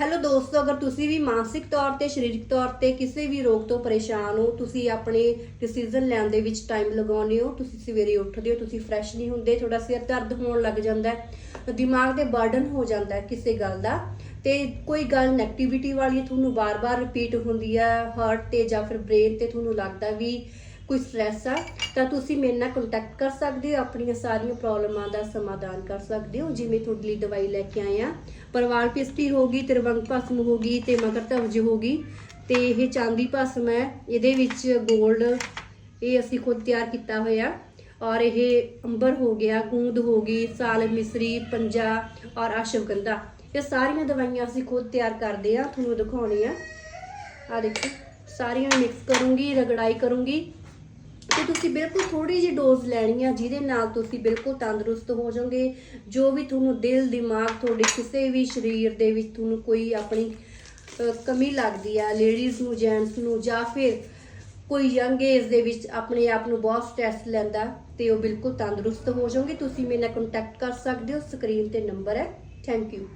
Hello ਦੋਸਤੋ, ਅਗਰ ਤੁਸੀਂ ਵੀ ਮਾਨਸਿਕ ਤੌਰ ਤੇ, ਸਰੀਰਕ ਤੌਰ ਤੇ ਕਿਸੇ ਵੀ ਰੋਗ ਤੋਂ ਪਰੇਸ਼ਾਨ ਹੋ, ਤੁਸੀਂ ਆਪਣੇ ਡਿਸੀਜਨ ਲੈਣ ਦੇ ਵਿੱਚ ਟਾਈਮ ਲਗਾਉਂਦੇ ਹੋ, ਤੁਸੀਂ ਸਵੇਰੇ ਉੱਠਦੇ ਹੋ, ਤੁਸੀਂ ਫਰੈਸ਼ ਨਹੀਂ ਹੁੰਦੇ, ਤੁਹਾਡਾ ਸਿਰ ਦਰਦ ਹੋਣ ਲੱਗ ਜਾਂਦਾ ਹੈ, ਦਿਮਾਗ ਤੇ ਬਰਡਨ ਹੋ ਜਾਂਦਾ ਹੈ ਕਿਸੇ ਗੱਲ ਦਾ। ਤੇ ਕੋਈ ਗੱਲ ਨੈਗੇਟਿਵਿਟੀ ਵਾਲੀ ਤੁਹਾਨੂੰ ਬਾਰ-ਬਾਰ ਰਿਪੀਟ ਹੁੰਦੀ ਹੈ ਹਾਰਟ ਤੇ ਜਾਂ ਫਿਰ ਬ੍ਰੇਨ ਤੇ ਤੁਹਾਨੂੰ ਲੱਗਦਾ ਵੀ ਕੋਈ ਸਟ੍ਰੈਸ ਆ, ਤਾਂ ਤੁਸੀਂ ਮੇਰੇ ਨਾਲ ਕੰਟੈਕਟ ਕਰ ਸਕਦੇ ਹੋ, ਆਪਣੀਆਂ ਸਾਰੀਆਂ ਪ੍ਰੋਬਲਮਾਂ ਦਾ ਸਮਾਧਾਨ ਕਰ ਸਕਦੇ ਹੋ, ਜਿਵੇਂ ਤੁਹਾਡੇ ਲਈ ਦਵਾਈ ਲੈ ਕੇ ਆਏ ਆ। ਪਰਵਾਲ ਪਿਸਟੀ ਹੋਗੀ ਤਿਰਵੰਗ ਭਸਮ ਹੋਗੀ ਤੇ ਮਗਰ ਧਵਜ ਹੋਗੀ ਤੇ ਇਹ ਚਾਂਦੀ ਭਸਮ ਹੈ, ਇਹਦੇ ਵਿੱਚ 골ਡ ਇਹ ਅਸੀਂ ਖੁਦ ਤਿਆਰ ਕੀਤਾ ਹੋਇਆ। ਔਰ ਇਹ ਅੰਬਰ ਹੋ ਗਿਆ, ਗੂੰਦ ਹੋ ਗਈ, ਸਾਲ ਮਿਸਰੀ, ਪੰਜਾ ਔਰ ਅਸ਼ਵਗੰਧਾ। ਇਹ ਸਾਰੀਆਂ ਦਵਾਈਆਂ ਅਸੀਂ ਖੁਦ ਤਿਆਰ ਕਰਦੇ ਆ, ਤੁਹਾਨੂੰ ਦਿਖਾਉਣੀ ਆ। ਆ ਦੇਖੋ, ਸਾਰੀਆਂ ਮਿਕਸ ਕਰੂੰਗੀ, ਰਗੜਾਈ ਕਰੂੰਗੀ। ਤੇ ਤੁਸੀਂ ਬਿਲਕੁਲ ਥੋੜੀ ਜਿਹੀ ਡੋਜ਼ ਲੈਣੀ ਆ, ਜਿਹਦੇ ਨਾਲ ਤੁਸੀਂ ਬਿਲਕੁਲ ਤੰਦਰੁਸਤ ਹੋ ਜਾਓਗੇ। ਜੋ ਵੀ ਤੁਹਾਨੂੰ ਦਿਲ, ਦਿਮਾਗ ਤੁਹਾਡੇ ਕਿਸੇ ਵੀ ਸਰੀਰ ਦੇ ਵਿੱਚ ਤੁਹਾਨੂੰ ਕੋਈ ਆਪਣੀ ਕਮੀ ਲੱਗਦੀ ਆ ਲੇਡੀਜ਼ ਨੂੰ ਜੈਂਟਸ ਨੂੰ ਜਾਂ ਫਿਰ ਕੋਈ ਯੰਗ ਏਜ ਦੇ ਵਿੱਚ ਆਪਣੇ ਆਪ ਨੂੰ ਬਹੁਤ ਸਟ੍ਰੈਸ ਲੈਂਦਾ, ਤੇ ਉਹ ਬਿਲਕੁਲ ਤੰਦਰੁਸਤ ਹੋ ਜਾਓਗੇ। ਤੁਸੀਂ ਮੇਰੇ ਨਾਲ ਕੰਟੈਕਟ ਕਰ ਸਕਦੇ ਹੋ। ਸਕਰੀਨ ਤੇ ਨੰਬਰ ਹੈ। Thank you